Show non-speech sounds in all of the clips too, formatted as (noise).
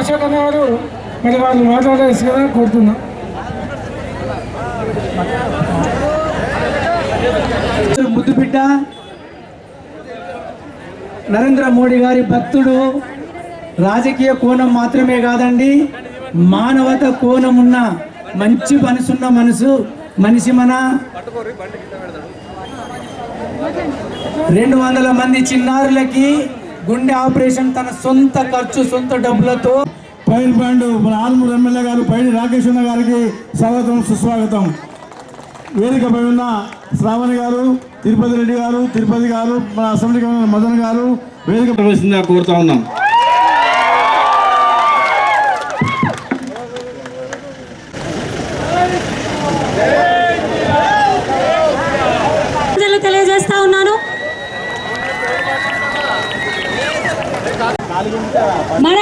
అశోక్ అన్నగారు మరి వాళ్ళు మాట్లాడేసిగా కోరుతున్నా. ముద్దు బిడ్డ నరేంద్ర మోడీ గారి భక్తుడు రాజకీయ కోణం మాత్రమే కాదండి మానవత కోణం ఉన్న మంచి మనసున్న మనసు మనిషి మన. రెండు వందల మంది చిన్నారులకి గుండె ఆపరేషన్ తన సొంత ఖర్చు సొంత డబ్బులతో పైన బ్యాండ్ మన ఆల్మూరు ఎమ్మెల్యే గారు పైడి రాకేష్ అన్న గారికి స్వాగతం సుస్వాగతం. వేదికపై ఉన్న శ్రావణి గారు తిరుపతి రెడ్డి గారు తిరుపతి గారు మన అసెంబ్లీ మదన్ గారు వేదిక ప్రవేశించగా కోరుతా ఉన్నాం సుమాంజలి తెలియజేస్తా ఉన్నాను మన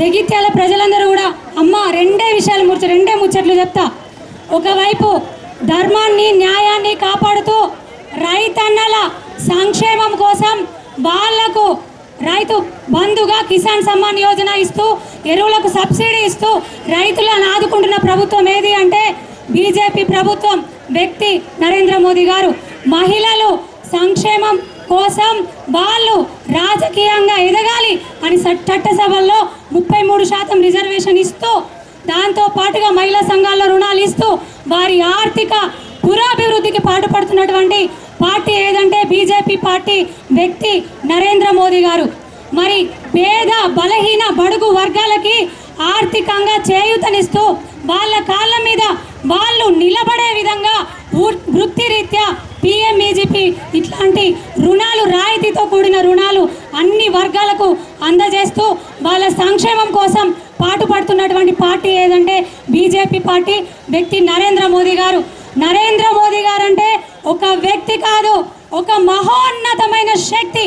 జగిత్యాల ప్రజలందరూ కూడా అమ్మ రెండే విషయాలు ముచ్చ రెండే ముచ్చట్లు చెప్తా. ఒకవైపు ధర్మాన్ని న్యాయాన్ని కాపాడుతూ రైతన్నల సంక్షేమం కోసం వాళ్ళకు రైతు బంధుగా కిసాన్ సమ్మాన్ యోజన ఇస్తూ ఎరువులకు సబ్సిడీ ఇస్తూ రైతులను ఆదుకుంటున్న ప్రభుత్వం ఏది అంటే బీజేపీ ప్రభుత్వం. వ్యక్తి నరేంద్ర మోదీ గారు. మహిళలు సంక్షేమం కోసం వాళ్ళు రాజకీయంగా ఎదగాలి అని స- చట్టసభల్లో ముప్పై మూడు శాతం రిజర్వేషన్ ఇస్తూ దాంతో పాటుగా మహిళా సంఘాల్లో రుణాలు ఇస్తూ వారి ఆర్థిక పురాభివృద్ధికి పాటుపడుతున్నటువంటి పార్టీ ఏదంటే బీజేపీ పార్టీ వ్యక్తి నరేంద్ర మోదీ గారు. మరి పేద బలహీన బడుగు వర్గాలకి ఆర్థికంగా చేయూతనిస్తూ వాళ్ళ కాళ్ళ మీద వాళ్ళు నిలబడే విధంగా వృ- వృత్తిరీత్యా పిఎంఈజీపీ ఇట్లాంటి రుణాలు రాయితీతో కూడిన రుణాలు అన్ని వర్గాలకు అందజేస్తూ వాళ్ళ సంక్షేమం కోసం పాటుపడుతున్నటువంటి పార్టీ ఏదంటే బీజేపీ పార్టీ వ్యక్తి నరేంద్ర మోదీ గారు. నరేంద్ర మోదీ గారు అంటే ఒక వ్యక్తి కాదు ఒక మహోన్నతమైన శక్తి.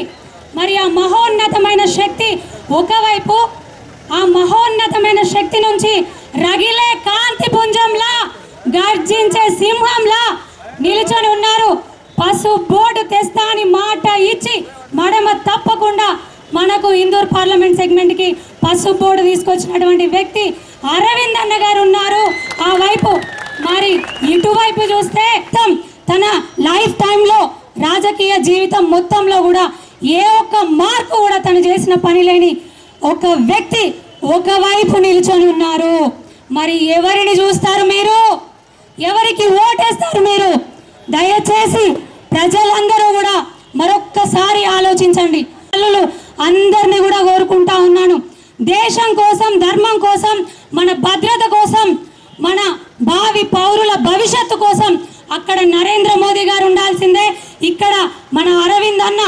మరి ఆ మహోన్నతమైన శక్తి ఒకవైపు ఆ మహోన్నతమైన శక్తి నుంచి రగిలే కాంతి పుంజంలా గర్జించే సింహంలా నిలుచొని ఉన్నారు. పసు బోర్డు తెస్తా అని మాట ఇచ్చి మడమ తప్పకుండా మనకు ఇందూర్ పార్లమెంట్ సెగ్మెంట్కి పసు బోర్డు తీసుకొచ్చినటువంటి వ్యక్తి అరవింద్ అన్న గారు ఉన్నారు. ఆ వైపు మరి ఇటువైపు చూస్తే తన లైఫ్ టైంలో రాజకీయ జీవితం మొత్తంలో కూడా ఏ ఒక్క మార్పు కూడా తను చేసిన పని లేని ఒక వ్యక్తి ఒకవైపు నిల్చొని ఉన్నారు. మరి ఎవరిని చూస్తారు మీరు? ఎవరికి ఓటేస్తారు మీరు? దయచేసి ప్రజలందరూ కూడా మరొక్కసారి ఆలోచించండి. తల్లులు అందరినీ కూడా కోరుకుంటా ఉన్నాను. దేశం కోసం ధర్మం కోసం మన భద్రత కోసం మన భావి పౌరుల భవిష్యత్తు కోసం అక్కడ నరేంద్ర మోదీ గారు ఉండాల్సిందే. ఇక్కడ మన అరవింద్ అన్న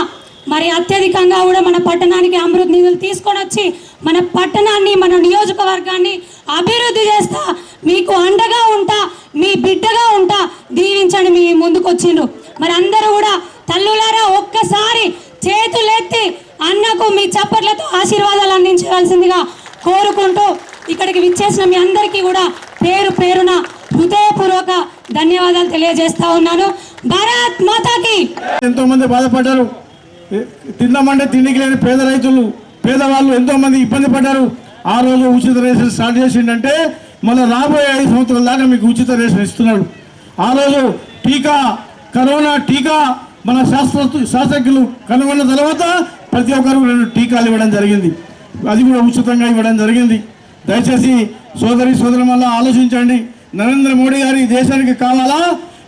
మరి అత్యధికంగా కూడా మన పట్టణానికి అమృత్ నిధులు తీసుకొని వచ్చి మన పట్టణాన్ని మన నియోజకవర్గాన్ని అభివృద్ధి చేస్తా మీకు అండగా ఉంటా మీ బిడ్డగా ఉంటా దీవించండి మీ ముందుకు వచ్చిండ్రు మరి అందరూ కూడా తల్లులారా ఒక్కసారి చేతులెత్తి అన్నకు మీ చప్పట్లతో ఆశీర్వాదాలు అందించవలసిందిగా కోరుకుంటూ ఇక్కడికి విచ్చేసిన మీ అందరికీ కూడా పేరు పేరున హృదయపూర్వక ధన్యవాదాలు తెలియజేస్తా ఉన్నాను. భారత్ మాతాకి. ఎంతో మంది బాధపడ్డారు. తిన్నామంటే తిందామంటే తిండికి లేని పేద రైతులు పేదవాళ్ళు ఎంతో మంది ఇబ్బంది పడ్డారు. ఆ రోజు ఉచిత రేషన్ స్టార్ట్ చేసిండంటే మళ్ళీ రాబోయే ఐదు సంవత్సరాల దాకా మీకు ఉచిత రేషన్ ఇస్తున్నాడు. ఆ రోజు టీకా కరోనా టీకా మన శాస్త్ర శాస్త్రజ్ఞులు కనుగొన్న తర్వాత ప్రతి ఒక్కరు రెండు టీకాలు ఇవ్వడం జరిగింది. అది కూడా ఉచితంగా ఇవ్వడం జరిగింది. దయచేసి సోదరి సోదరు వల్ల ఆలోచించండి. నరేంద్ర మోడీ గారి దేశానికి కావాలా?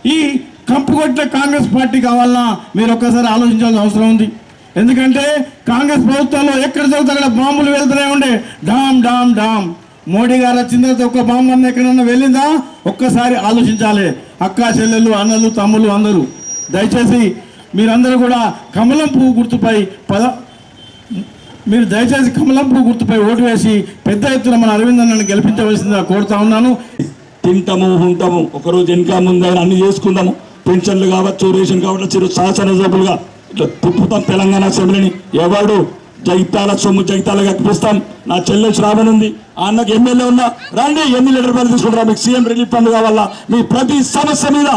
ఈ కంపుకొట్టిన కాంగ్రెస్ పార్టీ కావాలన్నా మీరు ఒక్కసారి ఆలోచించాల్సిన అవసరం ఉంది. ఎందుకంటే కాంగ్రెస్ ప్రభుత్వంలో ఎక్కడ చదువుతా అక్కడ బాంబులు వెళ్తూనే ఉండే. Dam dam dam. మోడీ గారు వచ్చిన తర్వాత ఒక్క బాంబు అన్న ఎక్కడన్నా వెళ్ళిందా? ఒక్కసారి ఆలోచించాలి. అక్క చెల్లెళ్ళు అన్నలు తమ్ముళ్ళు అందరూ. దయచేసి మీరందరూ కూడా కమలం పువ్వు గుర్తుపై పద మీరు దయచేసి కమలం పువ్వు గుర్తుపై ఓటు వేసి పెద్ద ఎత్తున మన అరవింద్ అన్నని గెలిపించవలసిందిగా కోరుతా ఉన్నాను. తింటాము ఉంటాము. ఒకరోజు వెనక ముందర అన్ని చేసుకుందాము. పెన్షన్లు కావచ్చు రేషన్ కావచ్చు చిరు శాసనసభ్యులుగా ఇట్లా తిప్పుతాం తెలంగాణ అసెంబ్లీని. ఎవడు జైతాల సొమ్ము జగిత్యాల కప్పిస్తాం నా చెల్లె శ్రావణ ఉంది. అన్నకు ఎమ్మెల్యే ఉన్నా రండి ఎన్ని లీటర్ పని తీసుకుంటారా? మీకు సీఎం రిలీఫ్ ఫండ్ కావాలా? మీ ప్రతి సమస్య మీద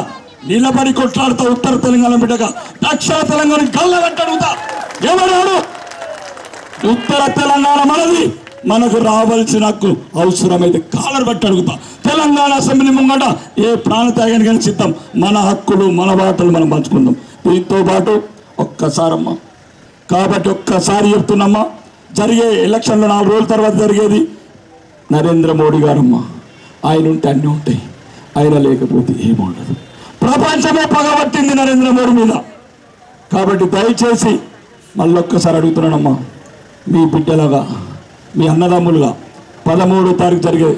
నిలబడి కొట్లాడుతా ఉత్తర తెలంగాణ బిడ్డగా. దక్షిణ తెలంగాణ గల్ల కట్టడుగుతా ఎవడాడు ఉత్తర తెలంగాణ మనది. మనకు రావాల్సిన హక్కు అవసరమైతే కాలర్ బట్టి అడుగుతా. తెలంగాణ అసెంబ్లీ ముంగట ఏ ప్రాణ ప్రాణత్యాగానికైనా సిద్ధం. మన హక్కులు మన బాటలు మనం పంచుకుందాం. దీంతో పాటు ఒక్కసారమ్మా. కాబట్టి ఒక్కసారి చెప్తున్నామ్మా జరిగే ఎలక్షన్లు నాలుగు రోజుల తర్వాత జరిగేది నరేంద్ర మోడీ గారమ్మా. ఆయన ఉంటే అన్నీ ఉంటాయి. ఆయన లేకపోతే ఏముండదు ప్రపంచమే పగబట్టింది నరేంద్ర మోడీ మీద. కాబట్టి దయచేసి మళ్ళొక్కసారి అడుగుతున్నానమ్మా మీ బిడ్డలాగా మీ అన్నదమ్ములుగా పదమూడో తారీఖు జరిగే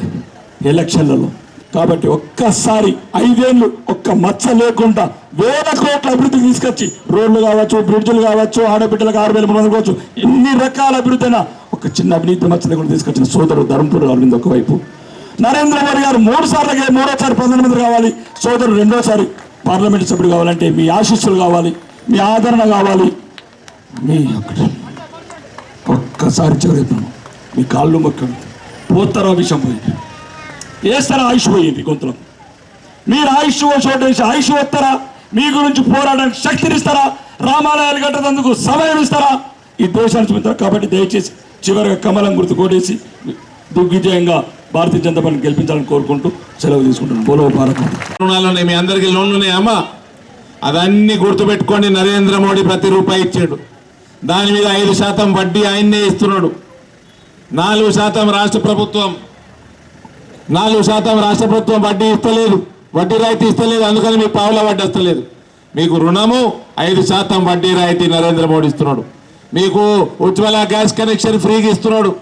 ఎలక్షన్లలో. కాబట్టి ఒక్కసారి ఐదేళ్ళు ఒక్క మచ్చ లేకుండా వేల కోట్ల అభివృద్ధి తీసుకొచ్చి రోడ్లు కావచ్చు బ్రిడ్జ్లు కావచ్చు ఆడబిడ్డలకు ఆరు వేల మూడు వందలు కావచ్చు ఎన్ని రకాల అభివృద్ధి అయినా ఒక చిన్న అవినీతి మచ్చ లేకుండా తీసుకొచ్చిన సోదరుడు ధర్మపురి అరవింద్ ఒకవైపు. నరేంద్ర మోడీ గారు మూడు సార్లు మూడోసారి ప్రధానమంత్రి కావాలి సోదరుడు రెండోసారి పార్లమెంట్ సభ్యుడు కావాలంటే మీ ఆశీస్సులు కావాలి మీ ఆదరణ కావాలి. మీ ఒక్కటి ఒక్కసారి చదివాను మీ కాళ్ళు మొక్కండి పోతారా విషయం పోయింది. వేస్తారా ఆయుష్ పోయింది గొంతులో? మీరు ఆయుష్ చోటేసి ఆయుష్ వస్తారా? మీ గురించి పోరాడడానికి శక్తినిస్తారా రామాలయాలు కట్టేందుకు సమయం ఇస్తారా? ఈ దేశాన్ని చూపుతారు కాబట్టి దయచేసి చివరిగా కమలం గుర్తు కోటేసి దిగ్విజయంగా భారతీయ జనతా పార్టీని గెలిపించాలని కోరుకుంటూ సెలవు తీసుకుంటున్నాను. బోలో భారత్ మాత. రుణాలు మీ అందరికీ లోన్లు ఉన్నాయి. అమ్మా అవన్నీ గుర్తుపెట్టుకోండి నరేంద్ర మోడీ ప్రతి రూపాయి ఇచ్చాడు. దాని మీద ఐదు శాతం వడ్డీ ఆయన్నే ఇస్తున్నాడు. నాలుగు శాతం రాష్ట్ర ప్రభుత్వం. నాలుగు శాతం రాష్ట్ర ప్రభుత్వం వడ్డీ ఇస్తలేదు. వడ్డీ రాయితీ ఇస్తలేదు. అందుకని మీకు పావుల వడ్డీ వస్తలేదు. మీకు రుణము ఐదు శాతం వడ్డీ రాయితీ నరేంద్ర మోడీ ఇస్తున్నాడు. మీకు ఉజ్వల గ్యాస్ కనెక్షన్ ఫ్రీగా ఇస్తున్నాడు.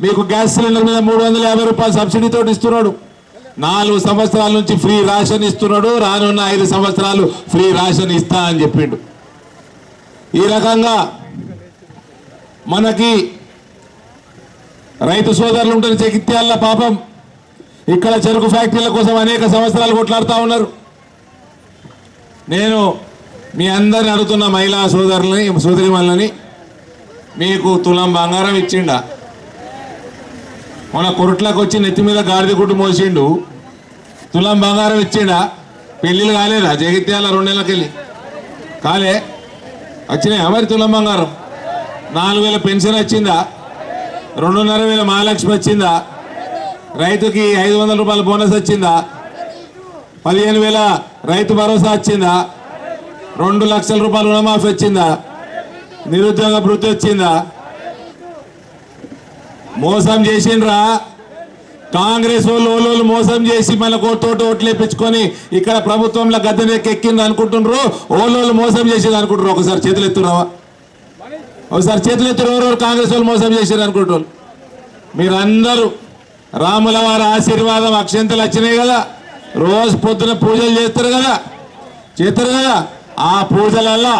మీకు గ్యాస్ సిలిండర్ మీద మూడు వందల యాభై రూపాయలు సబ్సిడీతో ఇస్తున్నాడు. నాలుగు సంవత్సరాల నుంచి ఫ్రీ రేషన్ ఇస్తున్నాడు. రానున్న ఐదు సంవత్సరాలు ఫ్రీ రేషన్ ఇస్తా అని చెప్పిండు. ఈ రకంగా మనకి రైతు సోదరులు ఉంటారు జగిత్యాల పాపం. ఇక్కడ చెరుకు ఫ్యాక్టరీల కోసం అనేక సంవత్సరాలు కొట్లాడుతూ ఉన్నారు. నేను మీ అందరిని అడుగుతున్న మహిళా సోదరులని సోదరిమల్లని మీకు తులం బంగారం ఇచ్చిండా? మన కొరుట్లకు వచ్చి నెత్తి మీద గాడిద గుడ్డు మోసిండు. తులం బంగారం ఇచ్చిండా? పెళ్ళిళ్ళు కాలేదా? జగిత్యాల రెండు నెలలకెళ్ళి. కాలే. వచ్చినాయా మరి తులం బంగారం? నాలుగు వేల పెన్షన్ వచ్చిందా? రెండున్నర వేల మహాలక్ష్మి వచ్చిందా? రైతుకి ఐదు వందల రూపాయల బోనస్ వచ్చిందా? పదిహేను వేల రైతు భరోసా వచ్చిందా? రెండు లక్షల రూపాయల రుణమాఫీ వచ్చిందా? నిరుద్యోగ భృతి వచ్చిందా? మోసం చేసిండ్రా. కాంగ్రెస్ వాళ్ళు ఓలోళ్ళు మోసం చేసి మన కోటోటి ఓట్లు వేపించుకొని ఇక్కడ ప్రభుత్వంలో గద్దెనెక్కి ఎక్కింది అనుకుంటున్నారు ఓళ్ళు మోసం చేసేది అనుకుంటారు ఒకసారి చేతులు ఎత్తున్నావా ఒకసారి చేతులు ఎత్తురు ఎవరెవరు కాంగ్రెస్ వాళ్ళు మోసం చేశారు అనుకుంటారు మీరందరూ రాముల వారి ఆశీర్వాదం అక్షంతలు వచ్చినాయి కదా. రోజు పొద్దున పూజలు చేస్తారు కదా. చేస్తారు కదా. ఆ పూజలల్లో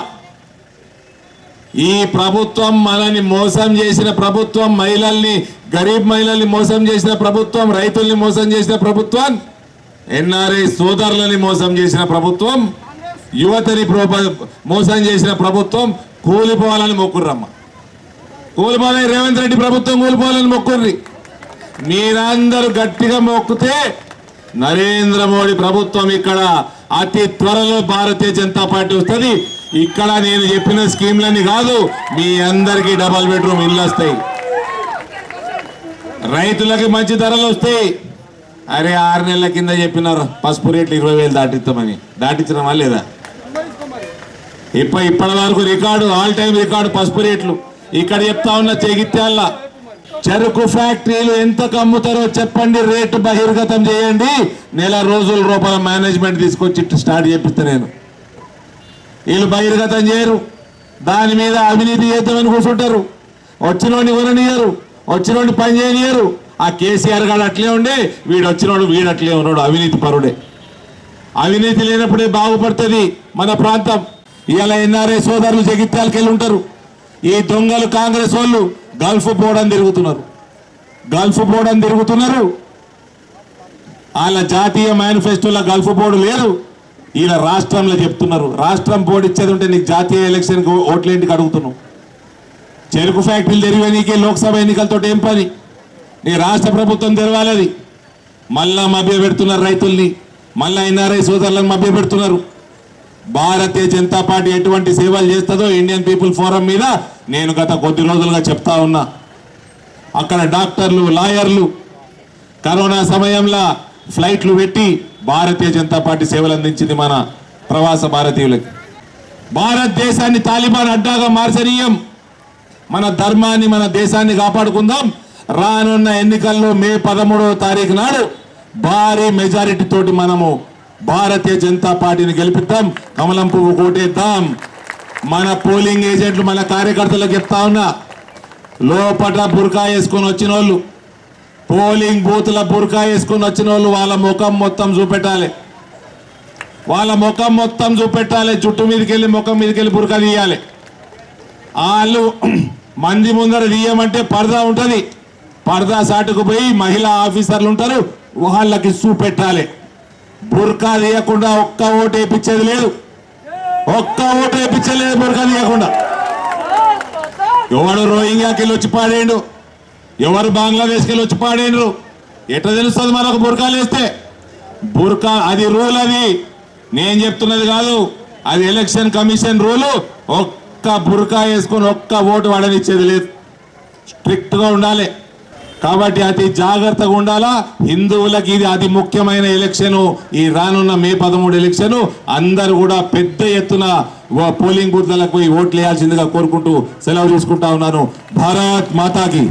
ఈ ప్రభుత్వం మనని మోసం చేసిన ప్రభుత్వం మహిళల్ని గరీబ్ మహిళల్ని మోసం చేసిన ప్రభుత్వం రైతుల్ని మోసం చేసిన ప్రభుత్వం ఎన్ఆర్ఐ సోదరులని మోసం చేసిన ప్రభుత్వం యువతని ప్రోప- మోసం చేసిన ప్రభుత్వం కూలిపోవాలని మొక్కుర్రమ్మ. కూలిపోవాలని రేవంత్ రెడ్డి ప్రభుత్వం కూలిపోవాలని మొక్కుర్రి. మీరందరూ గట్టిగా మొక్కుతే నరేంద్ర మోడీ ప్రభుత్వం ఇక్కడ అతి త్వరలో భారతీయ జనతా పార్టీ వస్తుంది. ఇక్కడ నేను చెప్పిన స్కీమ్లన్నీ కాదు మీ అందరికీ డబల్ బెడ్రూమ్ ఇల్లు వస్తాయి. రైతులకి మంచి ధరలు వస్తాయి. అరే ఆరు నెలల కింద చెప్పినారు పసుపు రేట్లు ఇరవై వేలు దాటిస్తామని. దాటించడమా లేదా? ఇప్ప ఇప్పటి వరకు రికార్డు ఆల్ టైం రికార్డు పసుపు రేట్లు. ఇక్కడ చెప్తా ఉన్న చెగిత్యాల చెరుకు ఫ్యాక్టరీలు ఎంత అమ్ముతారో చెప్పండి రేటు బహిర్గతం చేయండి. నెల రోజుల రూపాయల మేనేజ్మెంట్ తీసుకొచ్చి స్టార్ట్ చేపిస్తా నేను. వీళ్ళు బహిర్గతం చేయరు. దాని మీద అవినీతి చేద్దామని కూర్చుంటారు. వచ్చినోడిని కొననియరు. వచ్చినోడిని పని చేయనియరు. ఆ కేసీఆర్ గారు అట్లే ఉండే వీడు వచ్చినోడు వీడు అట్లే ఉన్నాడు. అవినీతి పరుడే. అవినీతి లేనప్పుడే బాగుపడుతుంది మన ప్రాంతం. ఇవాళ ఎన్ఆర్ఐ సోదరులు జగిత్యాలకి వెళ్ళి ఉంటారు. ఈ దొంగలు కాంగ్రెస్ వాళ్ళు గల్ఫ్ పోవడం తిరుగుతున్నారు. గల్ఫ్ పోవడం తిరుగుతున్నారు. వాళ్ళ జాతీయ మేనిఫెస్టోలో గల్ఫ్ బోర్డు లేదు. ఈయన రాష్ట్రంలో చెప్తున్నారు. రాష్ట్రం బోర్డు ఇచ్చేది ఉంటే నీకు జాతీయ ఎలక్షన్కి ఓట్లేంటికి అడుగుతున్నావు. చెరుకు ఫ్యాక్టరీలు తెరివే నీకే లోక్సభ ఎన్నికలతో ఏం పని? నీ రాష్ట్ర ప్రభుత్వం తెరవాలది. మళ్ళా మభ్య పెడుతున్నారు రైతుల్ని. మళ్ళా ఎన్ఆర్ఐ సోదరులను మభ్య పెడుతున్నారు భారతీయ జనతా పార్టీ ఎటువంటి సేవలు చేస్తుందో ఇండియన్ పీపుల్ ఫోరం మీద నేను గత కొద్ది రోజులుగా చెప్తా ఉన్నా. అక్కడ డాక్టర్లు లాయర్లు కరోనా సమయంలో ఫ్లైట్లు పెట్టి భారతీయ జనతా పార్టీ సేవలు అందించింది మన ప్రవాస భారతీయులకి. భారతదేశాన్ని తాలిబాన్ అడ్డాగా మార్చనీయం. మన ధర్మాన్ని మన దేశాన్ని కాపాడుకుందాం. రానున్న ఎన్నికల్లో మే పదమూడవ తారీఖు నాడు భారీ మెజారిటీ తోటి మనము భారతీయ జనతా పార్టీని గెలిపిద్దాం. కమలం పువ్వు కోటేద్దాం మన పోలింగ్ ఏజెంట్లు మన కార్యకర్తలకు చెప్తా ఉన్నా లోపల బురకా వేసుకొని వచ్చిన వాళ్ళు పోలింగ్ బూత్ల బురకా వేసుకొని వచ్చిన వాళ్ళు వాళ్ళ ముఖం మొత్తం చూపెట్టాలి. వాళ్ళ ముఖం మొత్తం చూపెట్టాలి జుట్టు మీదకి వెళ్ళి ముఖం మీదకి వెళ్ళి బురకా తీయాలి. వాళ్ళు (clears throat) మంది ముందర తీయమంటే పరదా ఉంటుంది. పరదా సాటుకు పోయి మహిళా ఆఫీసర్లు ఉంటారు వాళ్ళకి చూపెట్టాలి. బుర్కా తీయకుండా ఒక్క ఓటు వేయించేది లేదు. ఒక్క ఓటు వేయించలేదు బుర్కా తీయకుండా. ఎవడు రోహింగ్యాకి వెళ్ళి వచ్చి పాడేయండు? ఎవరు బంగ్లాదేశ్కి వెళ్ళి వచ్చి పాడేండ్రు ఎట్లా తెలుస్తుంది మనకు బుర్కాలు వేస్తే బుర్కా అది రూల్ అది. నేను చెప్తున్నది కాదు అది ఎలక్షన్ కమిషన్ రూలు. ఒక్క బుర్కా వేసుకొని ఒక్క ఓటు వాడనిచ్చేది లేదు. స్ట్రిక్ట్గా ఉండాలి. కాబట్టి అతి జాగ్రత్తగా ఉండాలా? హిందువులకి ఇది అతి ముఖ్యమైన ఎలక్షన్ ఈ రానున్న మే పదమూడు ఎలక్షన్ అందరూ కూడా పెద్ద ఎత్తున పోలింగ్ బూత్లకు పోయి ఓట్లు వేయాల్సిందిగా కోరుకుంటూ సెలవు తీసుకుంటా ఉన్నాను. భారత్ మాతాకి.